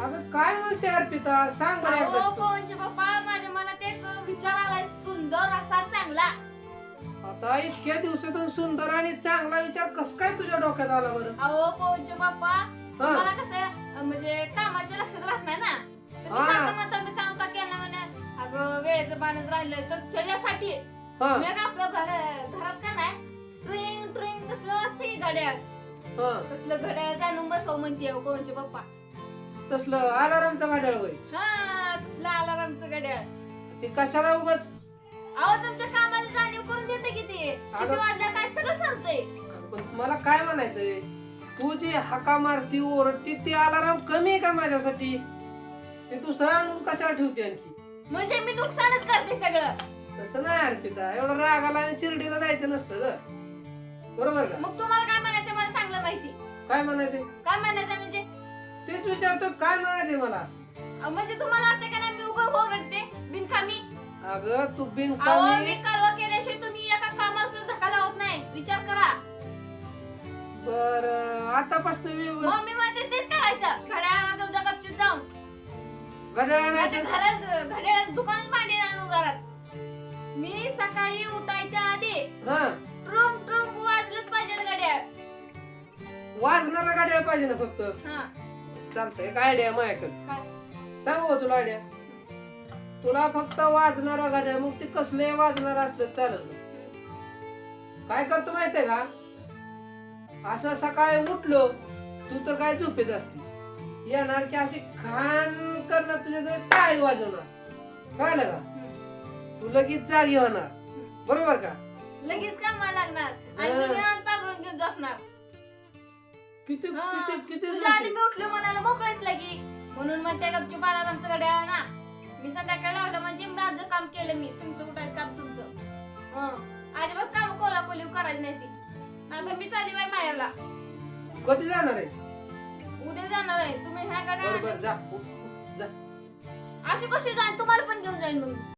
अगं काय म्हणते अर्पिता? सांग बरं अहो एकदाच तू. पवनचे पप्पा माझ्या मनात एक विचार आलाय सुंदर असा चांगला. आता इतक्या दिवसातून सुंदर आणि चांगला विचार कस काय तुझ्या डोक्यात आला बरं? अहो पवनचे पप्पा हा. मला कसं म्हणजे कामाच्या लक्षात राहत नाही ना? तुम्ही हा. सारखं म्हणता मी काम का केलं म्हणे? अगं वेळेचं बाणच राहिलंय तर त्याच्यासाठी हा. आपलं घर घरात का नाही ट्रिंग ट्रिंग तसलं असते घड्याळ. हा. तसलं घड्याळ जाणून बसव म्हणते पवनचे पप्पा. तसलं अलारामचा घड्याळ होय. हा तसलं अलारामचं घड्याळ. ते कशाला उगाच? अहो तुमच्या कामाला जाणीव करून देते किती किती अगं- वाजल्या काय सगळं सांगतंय. पण मला काय म्हणायचंय? तू जी हाका मारती ओरडती ते अलाराम कमी आहे का माझ्यासाठी? ते दुसरा आणून कशाला ठेवते आणखी? म्हणजे मी नुकसानच करते सगळं. तसं नाही अर्पिता एवढं रागाला आणि चिरडीला जायचं नसतं ग. बरोबर का? मग तुम्हाला काय म्हणायचं मला चांगलं माहिती. काय म्हणायचंय? काय म्हणायचं म्हणजे? तेच विचारतो काय म्हणायचंय मला? अहो, म्हणजे तुम्हाला वाटतं का नाही मी उगा ओरडते? बिनकामी? अगं तू बिन अहो मी कालवा केल्याशिवाय तुम्ही एका कामाला सुद्धा धक्का लावत नाही. विचार करा. बर आतापासून मग मी म्हणते तेच करायचं. घड्याळाला जाऊ द्या गपचूप जाऊन. घड्याळ माझ्या आणायचं? घरात घड्याळात दुकानच भांडी आणून घरात. मी सकाळी उठायच्या आधी हा. ट्रुंग ट्रुंग वाजलंच पाहिजे घड्याळ. वाजणारा घड्याळ पाहिजे ना फक्त? हा. चालतंय. काय आयडिया माझ्याकडे. काय? सांगू का तुला आयडिया तुला फक्त वाजणारा गाड्या मग ते कसले वाजणार असलं चालत. काय करतो माहितीये का? असं सकाळी उठलो तू तर काय झोपेत असते. येणार की अशी खान करणार तुझ्या जर टाळी वाजवणार. कळलं का? तू लगेच जागी होणार. बरोबर का? लगेच कामाला लागणार. आणि मी किती. किती किती तुझ्या आधी? मी उठलो म्हणाला मोकळेच लगी. म्हणून मग त्या गपचूप आमचं घड्याळ ना मी संध्याकाळी लावलं म्हणजे माझं काम केलं मी. तुमचं उठायचं काम? तुमचं. हं. अजिबात काम कोला कोलीव करायची नाही ती. आता मी चालली बाई माहेरला. कधी जाणार आहे? उद्या जाणार आहे. तुम्ही ह्या बरोबर घड्याळ जा. जा. अशी कशी जाईन? तुम्हाला पण घेऊन जाईन मग.